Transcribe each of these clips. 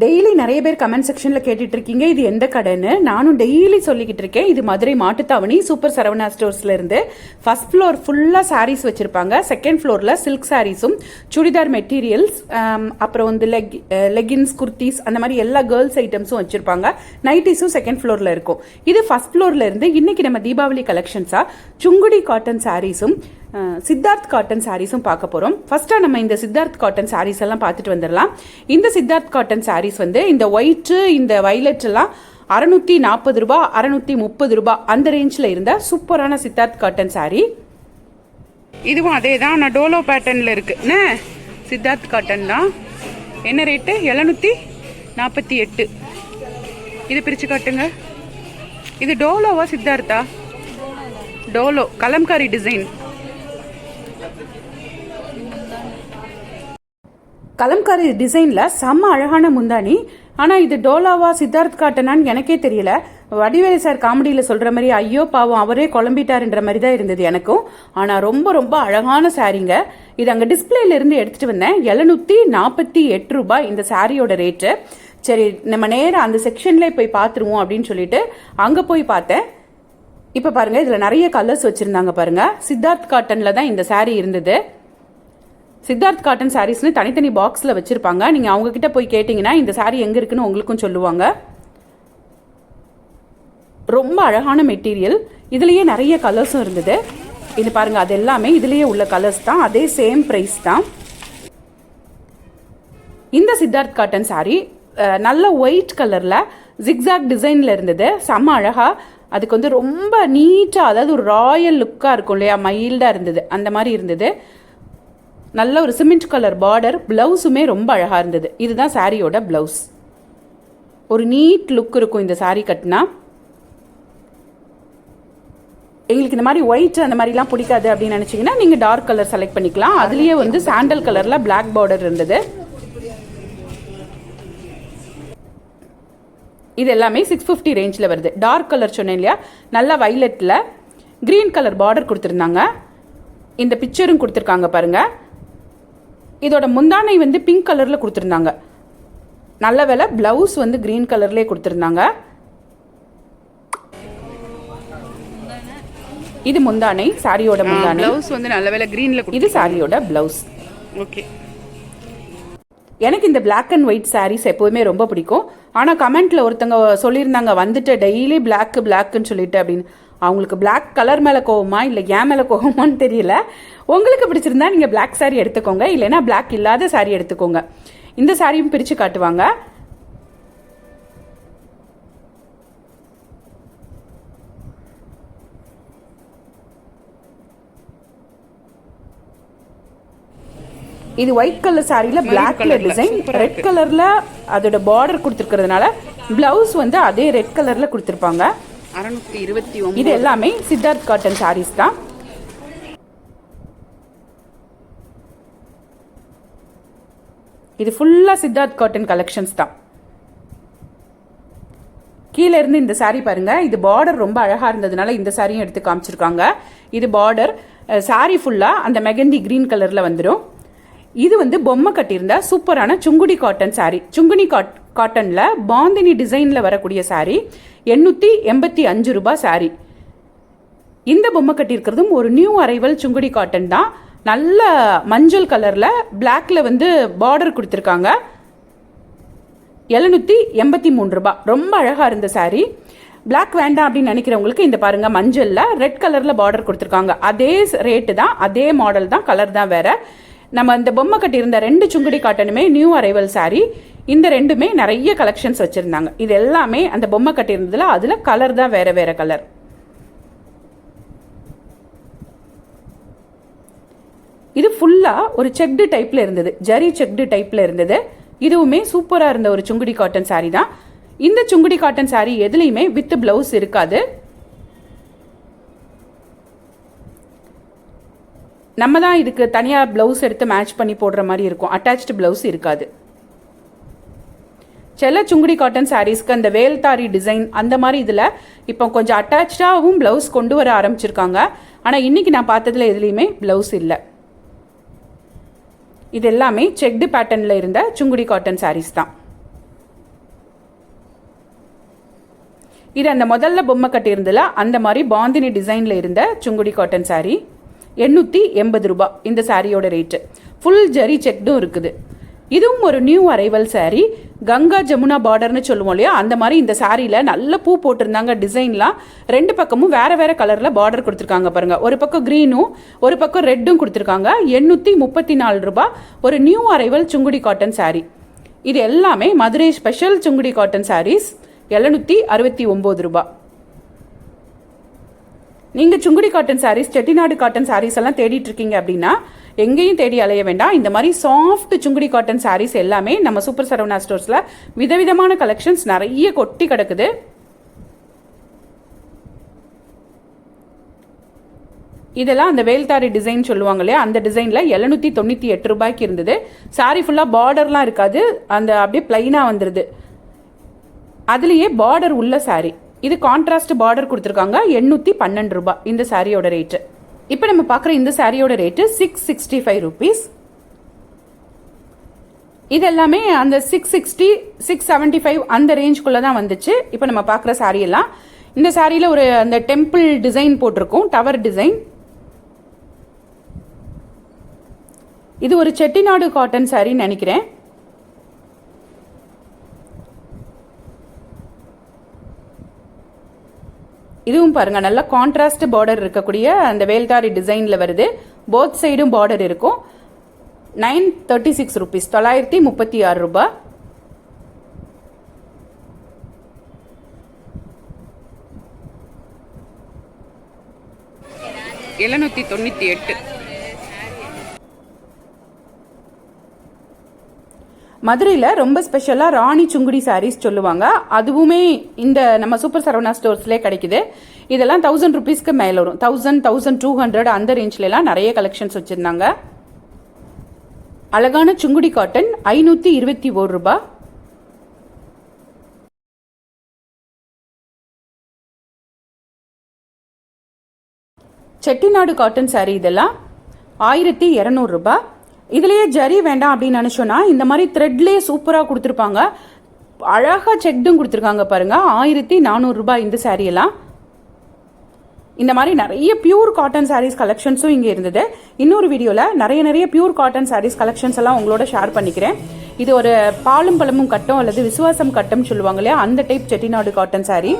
Daily நிறைய பேர் comment செக்ஷனில் கேட்டுட்டு இருக்கீங்க இது எந்த கடைன்னு? நானும் டெய்லி சொல்லிக்கிட்டு இருக்கேன். இது மதுரை மாட்டுத்தாவணி சூப்பர் சரவணா ஸ்டோர்ஸ்லேருந்து ஃபஸ்ட் ஃபர்ஸ்ட் ஃப்ளோர் ஃபுல்லாக சாரீஸ் வச்சுருப்பாங்க. செகண்ட் ஃப்ளோரில் சில்க் சாரீஸும் சுடிதார் மெட்டீரியல்ஸ் அப்புறம் வந்து லெக் லெகின்ஸ் குர்த்திஸ் அந்த மாதிரி எல்லா கேர்ள்ஸ் ஐட்டம்ஸும் வச்சுருப்பாங்க. நைட்டிஸும் செகண்ட் ஃப்ளோரில் இருக்கும். இது ஃபர்ஸ்ட் ஃப்ளோர்லேருந்து இன்றைக்கி இன்னைக்கு நம்ம தீபாவளி கலெக்ஷன்ஸாக சுங்குடி காட்டன் சாரீஸும் சித்தார்த் காட்டன் சாரீஸும் பார்க்க போகிறோம் ஃபர்ஸ்ட்டாக நம்ம இந்த சித்தார்த் காட்டன் சாரீஸ் எல்லாம் பார்த்துட்டு வந்துடலாம். இந்த சித்தார்த் காட்டன் சாரீஸ் வந்து இந்த ஒயிட்டு இந்த வயலட் எல்லாம் அறநூற்றி நாற்பது ரூபா அறநூற்றி முப்பது ரூபா அந்த ரேஞ்சில் இருந்த சூப்பரான சித்தார்த் காட்டன் சாரீ இதுவும் அதே தான் நான் டோலோ பேட்டர்னில் இருக்கு. என்ன? சித்தார்த் காட்டன் தான். என்ன ரேட்டு எழுநூற்றி நாற்பத்தி எட்டு. இது பிரித்து காட்டுங்க. இது டோலோவா சித்தார்த்தா? டோலோ கலம்காரி டிசைன் கலம்காரி டிசைனில் செம்ம அழகான முந்தானி. ஆனால் இது டோலாவா சித்தார்த் காட்டனான்னு எனக்கே தெரியல. வடிவேலு சார் காமெடியில் சொல்கிற மாதிரி ஐயோ பாவம் அவரே குழம்பிட்டாருன்ற மாதிரி தான் இருந்தது எனக்கும். ஆனால் ரொம்ப ரொம்ப அழகான சாரீங்க. இது அங்கே டிஸ்பிளேலேருந்து எடுத்துகிட்டு வந்தேன். எழுநூற்றி நாற்பத்தி எட்டு ரூபாய் இந்த சாரியோட ரேட்டு. சரி நம்ம நேராக அந்த செக்ஷன்லேயே போய் பார்த்துருவோம் அப்படின்னு சொல்லிட்டு அங்கே போய் பார்த்தேன். இப்போ பாருங்கள் இதில் நிறைய கலர்ஸ் வச்சுருந்தாங்க பாருங்கள் சித்தார்த் காட்டனில் தான் இந்த சாரீ இருந்தது. சித்தார்த் காட்டன் சாரீஸ்னு தனித்தனி பாக்ஸில் வச்சுருப்பாங்க. நீங்கள் அவங்கக்கிட்ட போய் கேட்டிங்கன்னா இந்த சாரீ எங்கே இருக்குன்னு உங்களுக்கும் சொல்லுவாங்க. ரொம்ப அழகான மெட்டீரியல் இதுலேயே நிறைய கலர்ஸும் இருந்தது. இது பாருங்கள் அது எல்லாமே இதுலேயே உள்ள கலர்ஸ் தான். அதே சேம் ப்ரைஸ் தான். இந்த சித்தார்த் காட்டன் சாரீ நல்ல ஒயிட் கலரில் ஜிக்ஸாக் டிசைனில் இருந்தது. செம்ம அழகாக அதுக்கு வந்து ரொம்ப நீட்டாக அதாவது ஒரு ராயல் லுக்காக இருக்கும் இல்லையா? மைல்டாக இருந்தது. அந்த மாதிரி இருந்தது. நல்ல ஒரு சிமெண்ட் கலர் பார்டர் ப்ளவுஸுமே ரொம்ப அழகாக இருந்தது. இதுதான் சாரியோட ப்ளவுஸ் ஒரு நீட் லுக் இருக்கும் இந்த saree கட்டினா. எங்களுக்கு இந்த மாதிரி ஒயிட் அந்த மாதிரிலாம் பிடிக்காது அப்படின்னு நினச்சிங்கன்னா நீங்கள் டார்க் கலர் செலக்ட் பண்ணிக்கலாம். அதுலேயே வந்து சாண்டல் கலரில் பிளாக் பார்டர் இருந்தது. இது எல்லாமே சிக்ஸ் ஃபிஃப்டி ரேஞ்சில் வருது. டார்க் கலர் சொன்னேன் இல்லையா? நல்லா வைலட்டில் க்ரீன் கலர் பார்டர் கொடுத்துருந்தாங்க. இந்த பிக்சரும் கொடுத்துருக்காங்க பாருங்கள் இதோட முந்தானை வந்து பிங்க் கலரில் கொடுத்துருந்தாங்க. நல்ல வேலை ப்ளவுஸ் வந்து க்ரீன் கலர்லேயே கொடுத்துருந்தாங்க. இது முந்தானை சாரியோட முந்தானை. பிளவுஸ் வந்து நல்ல வேலை கிரீன்ல இது சாரியோட ப்ளவுஸ் ஓகே. எனக்கு இந்த Black அண்ட் ஒயிட் sarees எப்போதுமே ரொம்ப பிடிக்கும். ஆனால் கமெண்ட்ல ஒருத்தங்க சொல்லியிருந்தாங்க வந்துட்டு டெய்லி பிளாக் பிளாக்னு சொல்லிட்டு அப்படின்னு. அவங்களுக்கு Black கலர் மேலே கோவமா இல்லை ஏன் மேலே கோவமான்னு தெரியல. உங்களுக்கு பிடிச்சிருந்தா நீங்கள் Black saree எடுத்துக்கோங்க. இல்லைன்னா Black இல்லாத saree எடுத்துக்கோங்க. இந்த சாரியும் பிரித்து காட்டுவாங்க. இது ஒயிட் கலர் சாரியில colour கலர் டிசைன் ரெட் கலர்ல அதோட பார்டர் கொடுத்துருக்கிறதுனால பிளவுஸ் வந்து அதே ரெட் கலர்ல கொடுத்துருப்பாங்க. அறுநூத்தி இருபத்தி ஒன்று இது எல்லாமே சித்தார்த் காட்டன் சாரீஸ் தான். இது ஃபுல்லாக சித்தார்த் காட்டன் கலெக்ஷன்ஸ் தான். கீழே இருந்து இந்த சாரீ பாருங்க. இது பார்டர் ரொம்ப அழகாக இருந்ததுனால இந்த சாரியும் எடுத்து காமிச்சிருக்காங்க. இது பார்டர் saree ஃபுல்லாக அந்த மெகந்தி கிரீன் கலரில் வந்துடும் இது வந்து பொம்மை கட்டியிருந்த சூப்பரான Sungudi cotton saree Sungudi cot காட்டனில் பாந்தினி டிசைனில் வரக்கூடிய சாரீ எண்ணூற்றி எண்பத்தி அஞ்சு ரூபாய் சாரீ இந்த பொம்மை கட்டியிருக்கிறதும் ஒரு நியூ அரைவல் சுங்குடி காட்டன் தான். நல்ல மஞ்சள் கலரில் பிளாக்ல வந்து பார்டர் கொடுத்துருக்காங்க. எழுநூற்றி எண்பத்தி மூணு ரூபாய். ரொம்ப அழகாக இருந்த saree. பிளாக் வேண்டாம் அப்படின்னு நினைக்கிறவங்களுக்கு இந்த பாருங்க மஞ்சளில் ரெட் கலரில் பார்டர் கொடுத்துருக்காங்க. அதே ரேட்டு தான் அதே மாடல் தான் கலர் தான் வேறு. நம்ம இந்த பொம்மை கட்டியிருந்த ரெண்டு சுங்குடி காட்டனுமே நியூ அரைவல் சாரீ இந்த ரெண்டுமே நிறைய கலெக்ஷன்ஸ் வச்சுருந்தாங்க. இது எல்லாமே அந்த பொம்மை கட்டியிருந்ததில் அதில் கலர் தான் வேறு வேறு கலர் இது ஃபுல்லாக ஒரு செக்டு டைப்பில் இருந்தது. ஜரி செக்டு டைப்பில் இருந்தது. இதுவுமே சூப்பராக இருந்த ஒரு சுங்குடி காட்டன் சாரீ தான். இந்த சுங்குடி காட்டன் சாரீ எதுலேயுமே வித் பிளவுஸ் இருக்காது. நம்ம தான் இதுக்கு தனியாக ப்ளவுஸ் எடுத்து மேட்ச் பண்ணி போடுற மாதிரி இருக்கும். அட்டாச்டு ப்ளவுஸ் இருக்காது. சில சுங்குடி காட்டன் சாரீஸ்க்கு அந்த வேல்தாரி டிசைன் அந்த மாதிரி இதில் இப்போ கொஞ்சம் அட்டாச்சாகவும் ப்ளவுஸ் கொண்டு வர ஆரம்பிச்சிருக்காங்க. ஆனால் இன்னைக்கு நான் பார்த்ததுல எதுலேயுமே ப்ளவுஸ் இல்லை. இது எல்லாமே செக்டு பேட்டர்னில் இருந்த சுங்குடி காட்டன் சாரீஸ் தான். இது அந்த முதல்ல பொம்மை கட்டியிருந்தில் அந்த மாதிரி பாந்தினி டிசைனில் இருந்த சுங்குடி காட்டன் சாரீ எண்ணூற்றி எண்பது ரூபாய் இந்த சாரியோட ரேட்டு ஃபுல் ஜரி செக்டும் இருக்குது. இதுவும் ஒரு new arrival saree. Ganga Jamuna பார்டர்னு சொல்லுவோம் இல்லையா? அந்த மாதிரி இந்த சாரியில் நல்ல பூ போட்டிருந்தாங்க டிசைன்லாம் ரெண்டு பக்கமும் வேறு வேறு கலரில் பார்டர் கொடுத்துருக்காங்க பாருங்கள் ஒரு பக்கம் க்ரீனும் ஒரு பக்கம் ரெட்டும் கொடுத்துருக்காங்க. எண்ணூற்றி முப்பத்தி நாலு ரூபா ஒரு new arrival Sungudi cotton saree. இது எல்லாமே Madurai special Sungudi cotton sarees எழுநூற்றி அறுபத்தி ஒம்பது ரூபாய் நீங்கள் Sungudi cotton sarees Chettinad cotton sarees எல்லாம் தேடிட்டு இருக்கீங்க அப்படின்னா எங்கேயும் தேடி அலைய வேண்டாம். இந்த மாதிரி சாஃப்ட் சுங்குடி காட்டன் சாரீஸ் எல்லாமே நம்ம சூப்பர் சரவணா ஸ்டோர்ஸில் விதவிதமான கலெக்ஷன்ஸ் நிறைய கொட்டி கிடக்குது. இதெல்லாம் அந்த வேல்தாரி டிசைன் சொல்லுவாங்க இல்லையா? அந்த டிசைனில் எழுநூற்றி தொண்ணூற்றி எட்டு ரூபாய்க்கு இருந்தது. சாரி ஃபுல்லாக பார்டர்லாம் இருக்காது. அந்த அப்படியே பிளைனாக வந்துடுது அதுலேயே பார்டர் உள்ள சாரீ இது கான்ட்ராஸ்ட் பார்டர் கொடுத்துருக்காங்க. எண்ணூற்றி பன்னெண்டு ரூபாய் இந்த சாரியோட ரேட்டு இப்போ நம்ம பார்க்குற இந்த சாரியோட rate six sixty five rupees இது எல்லாமே அந்த six sixty six seventy five அந்த ரேஞ்சுக்குள்ளே தான் வந்துச்சு. இப்போ நம்ம பார்க்குற சாரியெல்லாம் எல்லாம். இந்த சாரியில் ஒரு அந்த டெம்பிள் டிசைன் போட்டிருக்கும் டவர் டிசைன் இது ஒரு செட்டிநாடு காட்டன் சாரின்னு நினைக்கிறேன். இதுவும் பாருங்க நல்லா கான்ட்ராஸ்ட் பார்டர் இருக்கக்கூடிய அந்த வேல்தாரி டிசைனில் வருது. போத் சைடும் பார்டர் இருக்கும். நைன் தேர்ட்டி சிக்ஸ் ருபீஸ் தொள்ளாயிரத்தி முப்பத்தி ஆறு ரூபாய். எழுநூற்றி தொண்ணூற்றி எட்டு. மதுரையில் ரொம்ப ஸ்பெஷலாக ராணி சுங்குடி சாரீஸ் சொல்லுவாங்க. அதுவுமே இந்த நம்ம சூப்பர் சரவணா ஸ்டோர்ஸ்லேயே கிடைக்குது. இதெல்லாம் தௌசண்ட் ருபீஸ்க்கு மேலே வரும். தௌசண்ட் தௌசண்ட் டூ ஹண்ட்ரட் அந்த ரேஞ்ச்லலாம் நிறைய கலெக்ஷன்ஸ் வச்சுருந்தாங்க. அழகான சுங்குடி காட்டன் ஐநூற்றி இருபத்தி ஒரு ரூபா செட்டிநாடு காட்டன் சாரீ இதெல்லாம் ஆயிரத்தி இரநூறுபா இதுலேயே ஜரி வேண்டாம் அப்படின்னு நினச்சோன்னா இந்த மாதிரி த்ரெட்லேயே சூப்பராக கொடுத்துருப்பாங்க. அழகாக செக்டும் கொடுத்துருக்காங்க பாருங்கள் ஆயிரத்தி நானூறுரூபா இந்த சாரியெல்லாம் இந்த மாதிரி நிறைய பியூர் காட்டன் சாரீஸ் கலெக்ஷன்ஸும் இங்கே இருந்தது. இன்னொரு வீடியோவில் நிறைய நிறைய பியூர் காட்டன் சாரீஸ் கலெக்ஷன்ஸ் எல்லாம் உங்களோட ஷேர் பண்ணிக்கிறேன். இது ஒரு பாலும் பழமும் கட்டம் அல்லது விசுவாசம் கட்டம் சொல்லுவாங்க இல்லையா? அந்த டைப் செட்டிநாடு காட்டன் சாரீ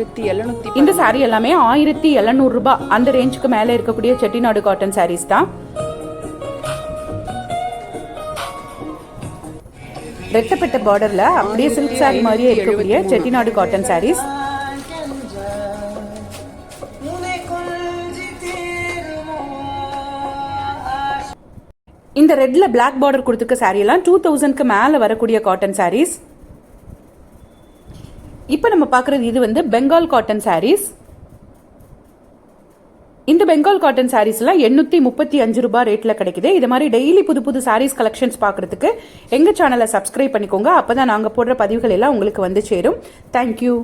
ஆயிரத்தி எழுநூத்தி இந்த சாரீ எல்லாமே ஆயிரத்தி எழுநூறு ரூபாய் அந்த ரேஞ்சுக்கு மேலே இருக்கக்கூடிய செட்டிநாடு காட்டன் சாரீஸ் தான். ரெட்டப்பட்ட பார்டர்ல அப்படியே சில்க் சாரி மாதிரியே இருக்கக்கூடிய செட்டிநாடு காட்டன் சாரீஸ் இந்த ரெட்ல பிளாக் பார்டர் கொடுத்துருக்க saree எல்லாம் டூ தௌசண்ட்க்கு மேலே வரக்கூடிய காட்டன் சாரீஸ் இப்போ நம்ம பார்க்குறது இது வந்து பெங்கால் காட்டன் சாரீஸ் இந்த பெங்கால் காட்டன் சாரீஸ்லாம் எண்ணூற்றி முப்பத்தி அஞ்சு ரூபாய் ரேட்டில் கிடைக்குது. இது மாதிரி டெய்லி புது புது சாரீஸ் கலெக்ஷன்ஸ் பார்க்குறதுக்கு எங்கள் சேனலை சப்ஸ்கிரைப் பண்ணிக்கோங்க. அப்போ தான் நாங்கள் போடுற பதிவுகள் எல்லாம் உங்களுக்கு வந்து சேரும். தேங்க்யூ